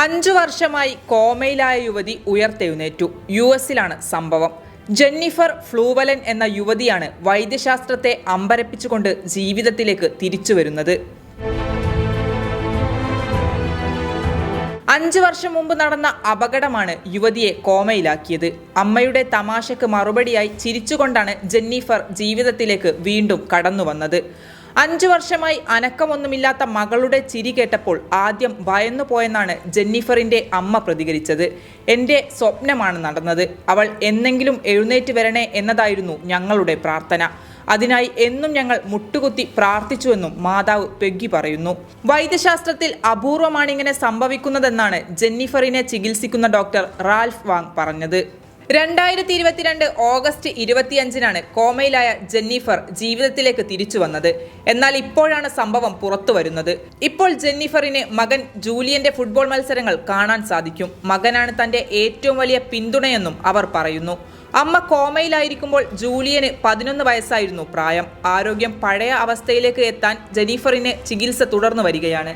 അഞ്ചു വർഷമായി കോമയിലായ യുവതി ഉയർത്തെഴുന്നേറ്റു. യു എസിലാണ് സംഭവം. ജെന്നിഫർ ഫ്ലൂവലൻ എന്ന യുവതിയാണ് വൈദ്യശാസ്ത്രത്തെ അമ്പരപ്പിച്ചുകൊണ്ട് ജീവിതത്തിലേക്ക് തിരിച്ചു വരുന്നത്. അഞ്ചു വർഷം മുമ്പ് നടന്ന അപകടമാണ് യുവതിയെ കോമയിലാക്കിയത്. അമ്മയുടെ തമാശയ്ക്ക് മറുപടിയായി ചിരിച്ചുകൊണ്ടാണ് ജെന്നിഫർ ജീവിതത്തിലേക്ക് വീണ്ടും കടന്നു വന്നത് അഞ്ചു വർഷമായി അനക്കമൊന്നുമില്ലാത്ത മകളുടെ ചിരി കേട്ടപ്പോൾ ആദ്യം ഭയന്നു പോയെന്നാണ് ജെന്നിഫറിന്റെ അമ്മ പ്രതികരിച്ചത്. എന്റെ സ്വപ്നമാണ് നടന്നത്. അവൾ എന്നെങ്കിലും എഴുന്നേറ്റ് വരണേ എന്നതായിരുന്നു ഞങ്ങളുടെ പ്രാർത്ഥന. അതിനായി എന്നും ഞങ്ങൾ മുട്ടുകുത്തി പ്രാർത്ഥിച്ചുവെന്നും മാതാവ് പെഗ്ഗി പറയുന്നു. വൈദ്യശാസ്ത്രത്തിൽ അപൂർവമാണിങ്ങനെ സംഭവിക്കുന്നതെന്നാണ് ജെന്നിഫറിനെ ചികിത്സിക്കുന്ന ഡോക്ടർ റാൽഫ് വാങ് പറഞ്ഞത്. രണ്ടായിരത്തി ഇരുപത്തിരണ്ട് ഓഗസ്റ്റ് ഇരുപത്തിയഞ്ചിനാണ് കോമയിലായ ജെന്നിഫർ ജീവിതത്തിലേക്ക് തിരിച്ചു വന്നത്. എന്നാൽ ഇപ്പോഴാണ് സംഭവം പുറത്തു വരുന്നത്. ഇപ്പോൾ ജെന്നിഫറിന് മകൻ ജൂലിയന്റെ ഫുട്ബോൾ മത്സരങ്ങൾ കാണാൻ സാധിക്കും. മകനാണ് തന്റെ ഏറ്റവും വലിയ പിന്തുണയെന്നും അവർ പറയുന്നു. അമ്മ കോമയിലായിരിക്കുമ്പോൾ ജൂലിയന് പതിനൊന്ന് വയസ്സായിരുന്നു പ്രായം. ആരോഗ്യം പഴയ അവസ്ഥയിലേക്ക് എത്താൻ ജെന്നിഫറിന് ചികിത്സ തുടർന്നു വരികയാണ്.